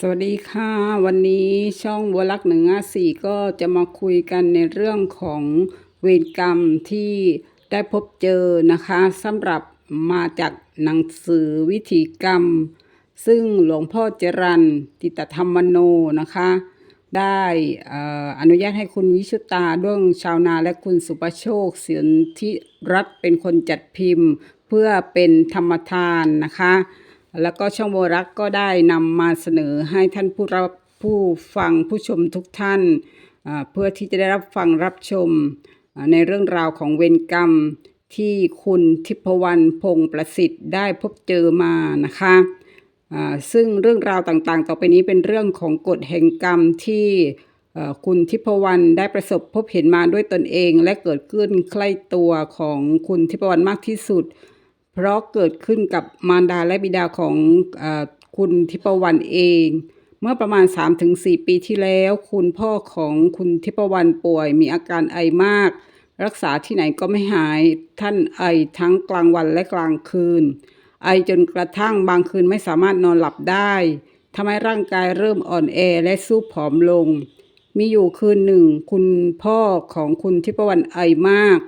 สวัสดีค่ะ วันนี้ช่องบัวลักหนึ่งห้าสี่ก็จะมาคุยกันในเรื่องของเวรกรรมที่ได้พบเจอนะคะสำหรับมาจากหนังสือวิธีกรรม ซึ่งหลวงพ่อเจรันติตธรรมโนนะคะ ได้ออนุญาตให้คุณวิชุตาด้วงชาวนาและคุณสุประโชคเสียนที่รัฐเป็นคนจัดพิมพ์ เพื่อเป็นธรรมทานนะคะ แล้วก็ช่องโบรักก็ได้นำมาเสนอให้ท่านผู้รับผู้ฟังผู้ชมทุกท่าน เพื่อที่จะได้รับฟังรับชมในเรื่องราวของเวรกรรมที่คุณทิพวรรณพงษ์ประสิทธิ์ได้พบเจอมานะคะซึ่งเรื่องราวต่างๆ ต่อไปนี้เป็นเรื่องของกฎแห่งกรรมที่คุณทิพวรรณได้ประสบพบเห็นมาด้วยตนเอง และเกิดขึ้นใกล้ตัวของคุณทิพวรรณมากที่สุด เพราะเกิดขึ้นกับมารดาและบิดาของอคุณทิพวรรณเอง เมื่อประมาณ 3-4 ปีที่แล้ว คุณพ่อของคุณทิพวรรณป่วยมีอาการไอมาก รักษาที่ไหนก็ไม่หาย ท่านไอทั้งกลางวันและกลางคืน ไอจนกระทั่งบางคืนไม่สามารถนอนหลับได้ทำให้ร่างกายเริ่มอ่อนแอและสู้ผอมลง มีอยู่คืนหนึ่ง คุณพ่อของคุณทิพวรรณไอมาก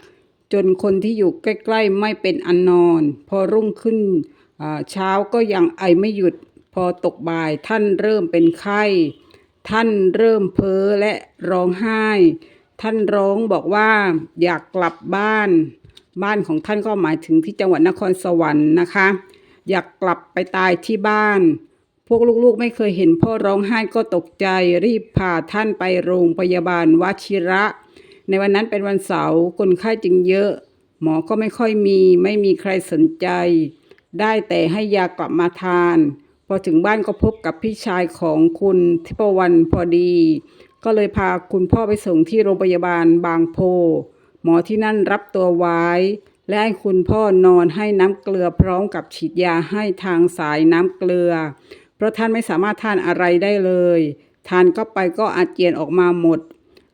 จนคนที่อยู่ใกล้ๆไม่เป็นอันนอน พอรุ่งขึ้นเช้าก็ยังไอไม่หยุด พอตกบ่ายท่านเริ่มเป็นไข้ ท่านเริ่มเพ้อและร้องไห้ ท่านร้องบอกว่าอยากกลับบ้าน บ้านของท่านก็หมายถึงที่จังหวัดนครสวรรค์นะคะ อยากกลับไปตายที่บ้าน พวกลูกๆไม่เคยเห็นพ่อร้องไห้ก็ตกใจรีบพาท่านไปโรงพยาบาลวชิระ ในวันนั้นเป็นวันเสาร์คนไข้จึงเยอะ หมอก็ไม่ค่อยมี ไม่มีใครสนใจ ได้แต่ให้ยากลับมาทาน พอถึงบ้านก็พบกับพี่ชายของคุณทิพวรรณพอดี ก็เลยพาคุณพ่อไปส่งที่โรงพยาบาลบางโพ หมอที่นั่นรับตัวไว้ และให้คุณพ่อนอนให้น้ำเกลือพร้อมกับฉีดยาให้ทางสายน้ำเกลือ เพราะท่านไม่สามารถทานอะไรได้เลย ทานก็ไปก็อาเจียนออกมาหมด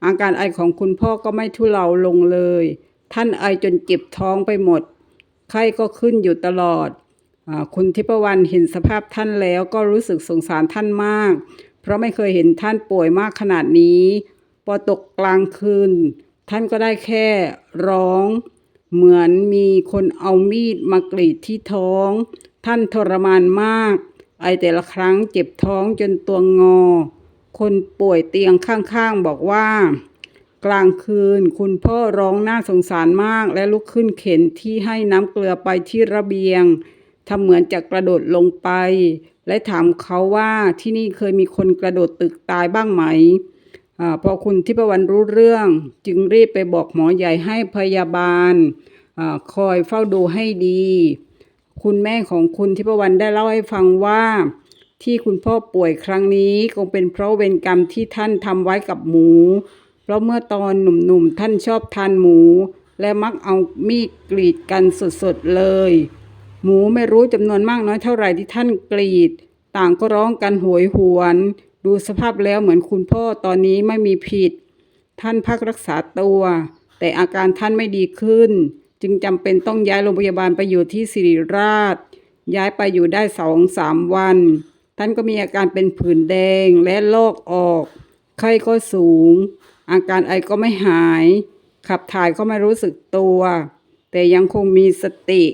อาการไอของคุณพ่อก็ไม่ทุเลาลงเลย ท่านไอจนเจ็บท้องไปหมด ไข้ก็ขึ้นอยู่ตลอดอคุณทิพวรรณเห็นสภาพท่านแล้วก็รู้สึกสงสารท่านมาก เพราะไม่เคยเห็นท่านป่วยมากขนาดนี้ พอตกกลางคืน ท่านก็ได้แค่ร้อง เหมือนมีคนเอามีดมากรีดที่ท้อง ท่านทรมานมาก ไอแต่ละครั้งเจ็บท้องจนตัวงอ คนป่วยเตียงข้างๆบอกว่า กลางคืนคุณพ่อร้องน่าสงสารมากและลุกขึ้นเข็นที่ให้น้ำเกลือไปที่ระเบียงทำเหมือนจะกระโดดลงไป และถามเขาว่าที่นี่เคยมีคนกระโดดตึกตายบ้างไหมอพอคุณทิพวรรณรู้เรื่อง จึงรีบไปบอกหมอใหญ่ให้พยาบาลอคอยเฝ้าดูให้ดี คุณแม่ของคุณทิพวรรณได้เล่าให้ฟังว่า ที่คุณพ่อป่วยครั้งนี้คงเป็นเพราะเวรกรรมที่ท่านทำไว้กับหมู เพราะเมื่อตอนหนุ่มๆท่านชอบทานหมู และมักเอามีดกรีดกันสดๆเลย หมูไม่รู้จำนวนมากน้อยเท่าไหร่ที่ท่านกรีด ต่างก็ร้องกันโหยหวน ดูสภาพแล้วเหมือนคุณพ่อตอนนี้ไม่มีผิด ท่านพักรักษาตัว แต่อาการท่านไม่ดีขึ้น จึงจำเป็นต้องย้ายโรงพยาบาลไปอยู่ที่สิริราช ย้ายไปอยู่ได้สองสามวัน ท่านก็มีอาการเป็นผื่นแดงและลอกออก ไข้ก็สูง อาการไอก็ไม่หาย ขับถ่ายก็ไม่รู้สึกตัว แต่ยังคงมีสติ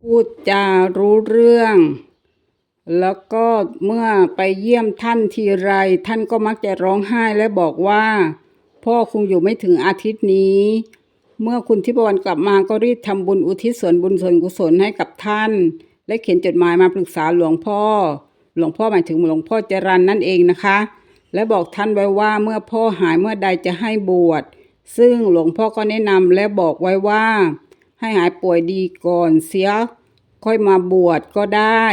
พูดจารู้เรื่อง แล้วก็เมื่อไปเยี่ยมท่านทีไร ท่านก็มักจะร้องไห้และบอกว่า พ่อคงอยู่ไม่ถึงอาทิตย์นี้ เมื่อคุณทิพวรรณกลับมาก็รีบทำบุญอุทิศส่วนบุญส่วนกุศลให้กับท่าน และเขียนจดหมายมาปรึกษาหลวงพ่อ หลวงพ่อหมายถึงหลวงพ่อจรันนั่นเองนะคะ และบอกท่านไว้ว่าเมื่อพ่อหายเมื่อใดจะให้บวช ซึ่งหลวงพ่อก็แนะนำและบอกไว้ว่า ให้หายป่วยดีก่อนเสีย ค่อยมาบวชก็ได้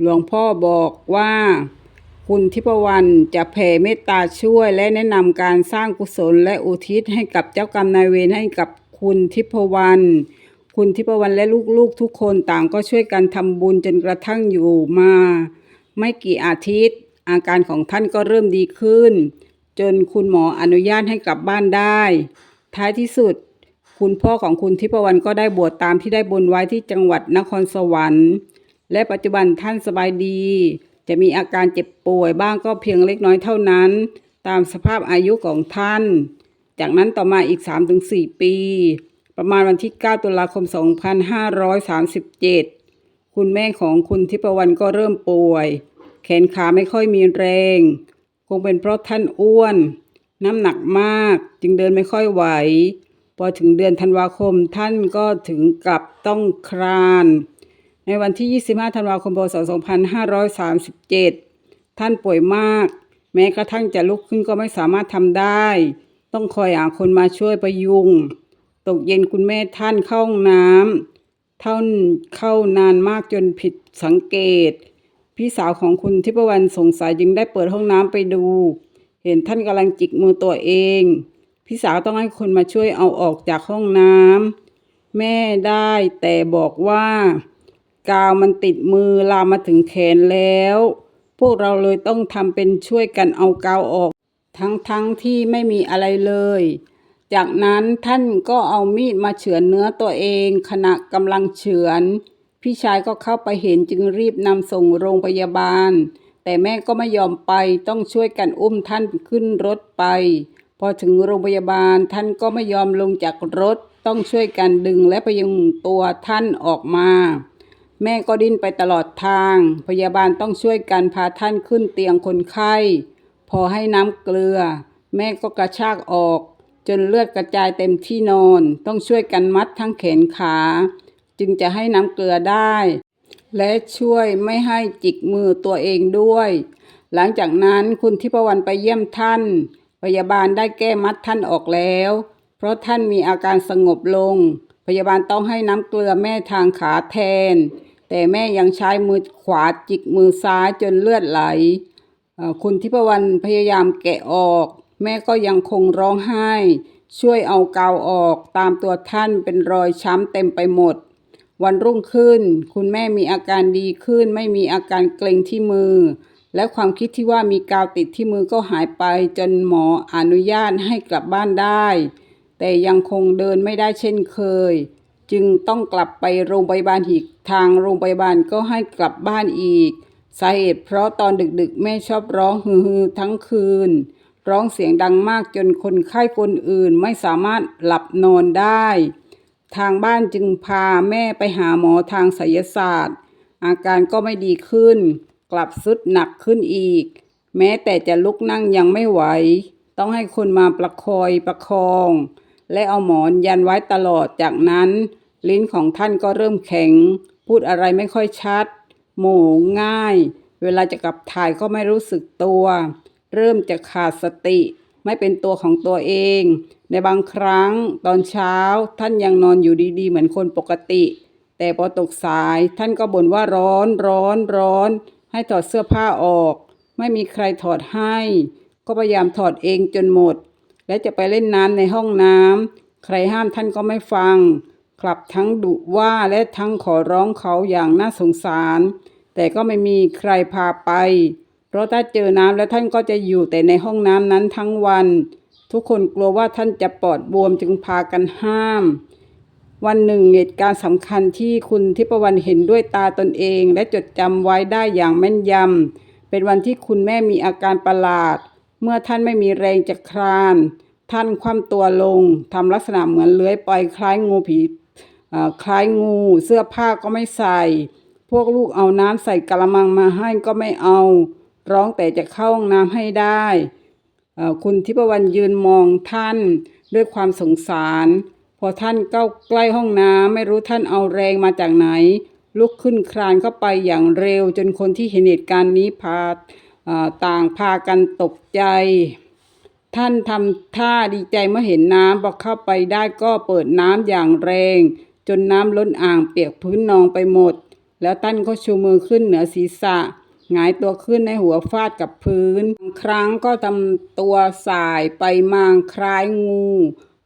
หลวงพ่อบอกว่า คุณทิพวรรณจะแผ่เมตตาช่วยและแนะนำการสร้างกุศลและอุทิศให้กับเจ้ากรรมนายเวรให้กับคุณทิพวรรณคุณทิพวรรณและลูกๆทุกคนต่างก็ช่วยกันทำบุญจนกระทั่งอยู่มา ไม่กี่อาทิตย์ อาการของท่านก็เริ่มดีขึ้น จนคุณหมออนุญาตให้กลับบ้านได้ ท้ายที่สุด คุณพ่อของคุณทิพวรรณก็ได้บวชตามที่ได้บนไว้ที่จังหวัดนครสวรรค์ และปัจจุบันท่านสบายดี จะมีอาการเจ็บป่วยบ้างก็เพียงเล็กน้อยเท่านั้น ตามสภาพอายุของท่าน จากนั้นต่อมาอีก 3-4 ปี ประมาณวันที่ 9 ตุลาคม 2537 คุณแม่ของคุณทิพวรรณก็เริ่มป่วย แขนขาไม่ค่อยมีแรง คงเป็นเพราะท่านอ้วน น้ำหนักมากจึงเดินไม่ค่อยไหว พอถึงเดือนธันวาคมท่านก็ถึงกับต้องคลาน ในวันที่ 25 ธันวาคมพศ 2537 ท่านป่วยมาก แม้กระทั่งจะลุกขึ้นก็ไม่สามารถทำได้ ต้องคอยหาคนมาช่วยประยุง ตกเย็นคุณแม่ท่านเข้าห้องน้ำ ท่านเข้านานมากจนผิดสังเกต พี่สาวของคุณทิพวรรณสงสัยจึงได้เปิดห้องน้ำไปดู เห็นท่านกำลังจิกมือตัวเอง พี่สาวต้องให้คนมาช่วยเอาออกจากห้องน้ำแม่ได้แต่บอกว่า กาวมันติดมือลามมาถึงแขนแล้ว พวกเราเลยต้องทำเป็นช่วยกันเอากาวออก ทั้งทั้งที่ไม่มีอะไรเลย จากนั้นท่านก็เอามีดมาเฉือนเนื้อตัวเอง ขณะกำลังเฉือน พี่ชายก็เข้าไปเห็นจึงรีบนำส่งโรงพยาบาล แต่แม่ก็ไม่ยอมไปต้องช่วยกันอุ้มท่านขึ้นรถไป พอถึงโรงพยาบาลท่านก็ไม่ยอมลงจากรถ ต้องช่วยกันดึงและพยุงตัวท่านออกมา แม่ก็ดิ้นไปตลอดทาง พยาบาลต้องช่วยกันพาท่านขึ้นเตียงคนไข้ พอให้น้ำเกลือ แม่ก็กระชากออก จนเลือดกระจายเต็มที่นอน ต้องช่วยกันมัดทั้งแขนขา จึงจะให้น้ำเกลือได้ และช่วยไม่ให้จิกมือตัวเองด้วย หลังจากนั้นคุณทิพวรรณไปเยี่ยมท่าน พยาบาลได้แก้มัดท่านออกแล้ว เพราะท่านมีอาการสงบลง พยาบาลต้องให้น้ำเกลือแม่ทางขาแทน แต่แม่ยังใช้มือขวาจิกมือซ้ายจนเลือดไหล คุณทิพวรรณพยายามแกะออก แม่ก็ยังคงร้องไห้ ช่วยเอากาวออกตามตัวท่านเป็นรอยช้ำเต็มไปหมด วันรุ่งขึ้น คุณแม่มีอาการดีขึ้น ไม่มีอาการเกร็งที่มือ และความคิดที่ว่ามีกาวติดที่มือก็หายไป จนหมออนุญาตให้กลับบ้านได้ แต่ยังคงเดินไม่ได้เช่นเคย จึงต้องกลับไปโรงพยาบาลอีกทางโรงพยาบาลก็ให้กลับบ้านอีกสาเหตุเพราะตอนดึกๆ แม่ชอบร้องฮือๆทั้งคืน ร้องเสียงดังมากจนคนไข้คนอื่นไม่สามารถหลับนอนได้ ทางบ้านจึงพาแม่ไปหาหมอทางไสยศาสตร์ อาการก็ไม่ดีขึ้น กลับสุดหนักขึ้นอีก แม้แต่จะลุกนั่งยังไม่ไหว ต้องให้คนมาประคอยประคอง และเอาหมอนยันไว้ตลอดจากนั้น ลิ้นของท่านก็เริ่มแข็ง พูดอะไรไม่ค่อยชัด โมง่าย เวลาจะกลับถ่ายก็ไม่รู้สึกตัว เริ่มจะขาดสติ ไม่เป็นตัวของตัวเอง ในบางครั้งตอนเช้าท่านยังนอนอยู่ดีๆ เหมือนคนปกติ แต่พอตกสายท่านก็บ่นว่าร้อนร้อนร้อน ให้ถอดเสื้อผ้าออก ไม่มีใครถอดให้ ก็พยายามถอดเองจนหมด และจะไปเล่นน้ำในห้องน้ำใครห้ามท่านก็ไม่ฟังกลับทั้งดุว่าและทั้งขอร้องเขาอย่างน่าสงสาร แต่ก็ไม่มีใครพาไป เพราะถ้าเจอน้ำแล้วท่านก็จะอยู่แต่ในห้องน้ำนั้นทั้งวัน ทุกคนกลัวว่าท่านจะปอดบวมจึงพากันห้าม วันหนึ่งเหตุการณ์สำคัญที่คุณทิพวรรณเห็นด้วยตาตนเอง และจดจำไว้ได้อย่างแม่นยำเป็นวันที่คุณแม่มีอาการประหลาด เมื่อท่านไม่มีแรงจะคลาน ท่านคว่ำตัวลงทำลักษณะเหมือนเลื้อยไปคล้ายงูผีคล้ายงูเสื้อผ้าก็ไม่ใส่ พวกลูกเอาน้ำใส่กระมังมาให้ก็ไม่เอา ร้องแต่จะเข้าห้องน้ำให้ได้คุณทิพวรรณยืนมองท่านด้วยความสงสาร พอท่านเข้าใกล้ห้องน้ำไม่รู้ท่านเอาแรงมาจากไหน ลุกขึ้นคลานเข้าไปอย่างเร็ว จนคนที่เห็นเหตุการณ์นี้พาต่างพากันตกใจ ท่านทำท่าดีใจเมื่อเห็นน้ำพอเข้าไปได้ก็เปิดน้ำอย่างแรง จนน้ำล้นอ่างเปียกพื้นนองไปหมด แล้วท่านก็ชูมือขึ้นเหนือศีรษะ หงายตัวขึ้นในหัวฟาดกับพื้น ครั้งก็ทำตัวสายไปมาคล้ายงู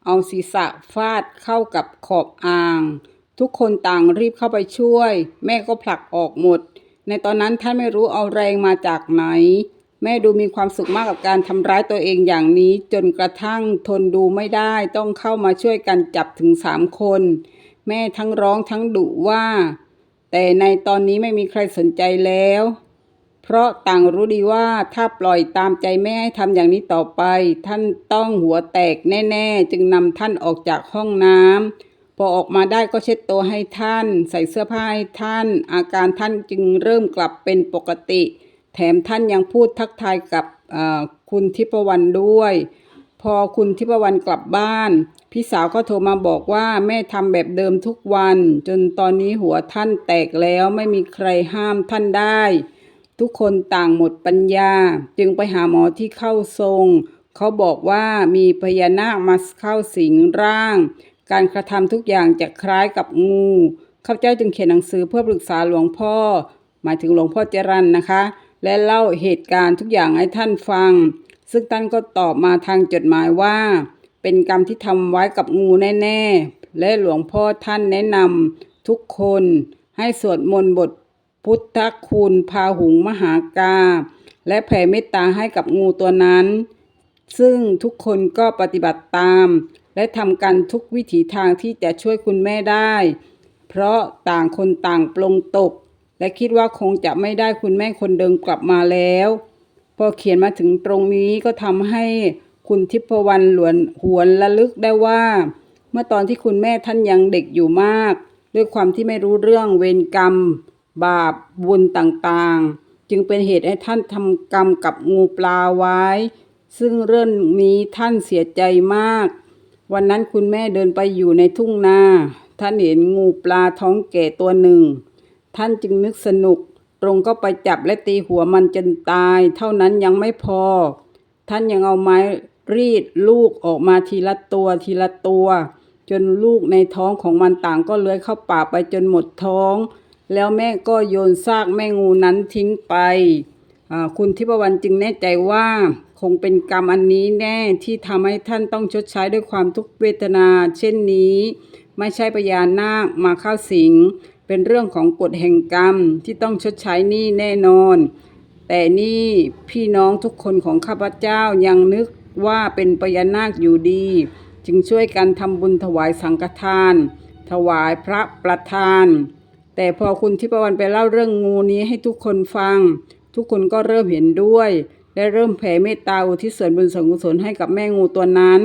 เอาศีรษะฟาดเข้ากับขอบอ่าง ทุกคนต่างรีบเข้าไปช่วย แม่ก็ผลักออกหมด ในตอนนั้นท่านไม่รู้เอาแรงมาจากไหน แม่ดูมีความสุขมากกับการทำร้ายตัวเองอย่างนี้ จนกระทั่งทนดูไม่ได้ต้องเข้ามาช่วยกันจับถึงสามคน แม่ทั้งร้องทั้งดุว่า แต่ในตอนนี้ไม่มีใครสนใจแล้ว เพราะต่างรู้ดีว่าถ้าปล่อยตามใจแม่ให้ทำอย่างนี้ต่อไป ท่านต้องหัวแตกแน่ๆ จึงนำท่านออกจากห้องน้ำพอออกมาได้ก็เช็ดตัวให้ท่าน ใส่เสื้อผ้าให้ท่าน อาการท่านจึงเริ่มกลับเป็นปกติ แถมท่านยังพูดทักทายกับคุณทิพวรรณด้วย พอคุณทิพวรรณกลับบ้าน พี่สาวก็โทรมาบอกว่าแม่ทำแบบเดิมทุกวัน จนตอนนี้หัวท่านแตกแล้วไม่มีใครห้ามท่านได้ ทุกคนต่างหมดปัญญา จึงไปหาหมอที่เข้าทรง เขาบอกว่ามีพญานาคมาเข้าสิงร่าง การกระทำทุกอย่างจะคล้ายกับงูข้าพเจ้าจึงเขียนหนังสือเพื่อปรึกษาหลวงพ่อ หมายถึงหลวงพ่อเจรันนะคะ และเล่าเหตุการณ์ทุกอย่างให้ท่านฟัง ซึ่งท่านก็ตอบมาทางจดหมายว่า เป็นกรรมที่ทำไว้กับงูแน่ ๆ และหลวงพ่อท่านแนะนำทุกคนให้สวดมนต์บท พุทธคุณพาหุงมหากา และแผ่เมตตาให้กับงูตัวนั้น ซึ่งทุกคนก็ปฏิบัติตาม และทำกันทุกวิถีทางที่จะช่วยคุณแม่ได้ เพราะต่างคนต่างปลงตก และคิดว่าคงจะไม่ได้คุณแม่คนเดิมกลับมาแล้ว พอเขียนมาถึงตรงนี้ก็ทำให้คุณทิพวรรณหลวนหวนระลึกได้ว่า เมื่อตอนที่คุณแม่ท่านยังเด็กอยู่มาก ด้วยความที่ไม่รู้เรื่องเวรกรรม บาปบุญต่างๆ จึงเป็นเหตุให้ท่านทำกรรมกับงูปลาไว้ ซึ่งเรื่องนี้ท่านเสียใจมาก วันนั้นคุณแม่เดินไปอยู่ในทุ่งนา ท่านเห็นงูปลาท้องแก่ตัวหนึ่ง ท่านจึงนึกสนุก ตรงก็ไปจับและตีหัวมันจนตาย เท่านั้นยังไม่พอ ท่านยังเอาไม้รีดลูกออกมาทีละตัวทีละตัว จนลูกในท้องของมันต่างก็เลื้อยเข้าป่าไปจนหมดท้อง แล้วแม่ก็โยนซากแม่งูนั้นทิ้งไป คุณทิพวรรณจึงแน่ใจว่าคงเป็นกรรมอันนี้แน่ที่ทำให้ท่านต้องชดใช้ด้วยความทุกขเวทนา เช่นนี้ ไม่ใช่พญานาคมาเข้าสิง เป็นเรื่องของกฎแห่งกรรมที่ต้องชดใช้นี้แน่นอน แต่นี่พี่น้องทุกคนของข้าพเจ้ายังนึกว่าเป็นพญานาคอยู่ดี จึงช่วยกันทำบุญถวายสังฆทาน ถวายพระประธาน แต่พอคุณทิพวรรณไปเล่าเรื่องงูนี้ให้ทุกคนฟัง ทุกคนก็เริ่มเห็นด้วย และเริ่มแผ่เมตตาอุทิศส่วนบุญส่วนกุศลให้กับแม่งูตัวนั้น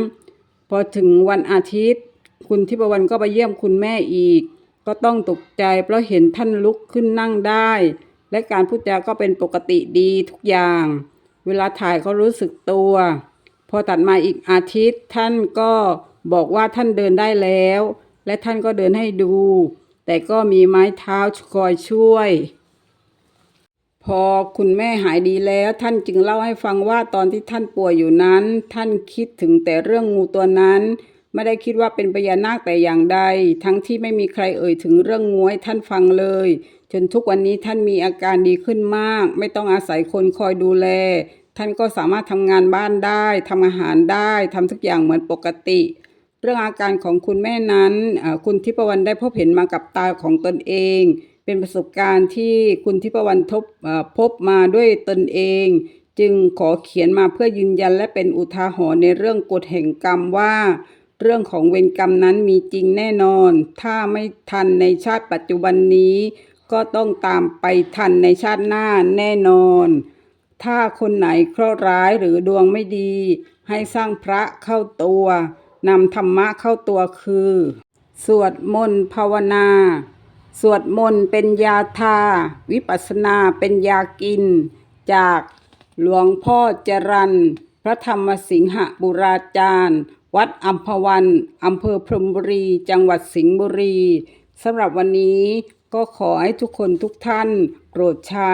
พอถึงวันอาทิตย์ คุณทิพวรรณก็ไปเยี่ยมคุณแม่อีก ก็ต้องตกใจเพราะเห็นท่านลุกขึ้นนั่งได้ และการพูดจาก็เป็นปกติดีทุกอย่าง เวลาถ่ายก็รู้สึกตัว พอตัดมาอีกอาทิตย์ท่านก็บอกว่าท่านเดินได้แล้ว และท่านก็เดินให้ดู แต่ก็มีไม้เท้าคอยช่วย พอคุณแม่หายดีแล้ว ท่านจึงเล่าให้ฟังว่าตอนที่ท่านป่วยอยู่นั้น ท่านคิดถึงแต่เรื่องงูตัวนั้น ไม่ได้คิดว่าเป็นพญานาคแต่อย่างใด ทั้งที่ไม่มีใครเอ่ยถึงเรื่องงูให้ท่านฟังเลย จนทุกวันนี้ท่านมีอาการดีขึ้นมาก ไม่ต้องอาศัยคนคอยดูแล ท่านก็สามารถทำงานบ้านได้ทำอาหารได้ทำทุกอย่างเหมือนปกติ เรื่องอาการของคุณแม่นั้น คุณทิพวรรณได้พบเห็นมากับตาของตนเอง เป็นประสบการณ์ที่คุณทิพวรรณทบพบมาด้วยตนเอง จึงขอเขียนมาเพื่อยืนยันและเป็นอุทาหรณ์ในเรื่องกฎแห่งกรรมว่า เรื่องของเวรกรรมนั้นมีจริงแน่นอน ถ้าไม่ทันในชาติปัจจุบันนี้ ก็ต้องตามไปทันในชาติหน้าแน่นอน ถ้าคนไหนเคราะห์ร้ายหรือดวงไม่ดี ให้สร้างพระเข้าตัว นำธรรมะเข้าตัวคือ สวดมนต์ภาวนา สวดมนต์เป็นยาทา วิปัสสนาเป็นยากิน จากหลวงพ่อจรันพระธรรมสิงหบุราจารย์ วัดอัมพวันอำเภอพรมบุรี จังหวัดสิงห์บุรีสำหรับวันนี้ก็ขอให้ทุกคนทุกท่านโปรดใช้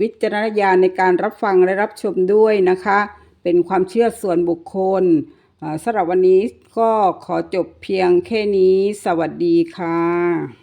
วิจารณญาณในการรับฟังและรับชมด้วยนะคะ เป็นความเชื่อส่วนบุคคล สำหรับวันนี้ก็ขอจบเพียงแค่นี้ สวัสดีค่ะ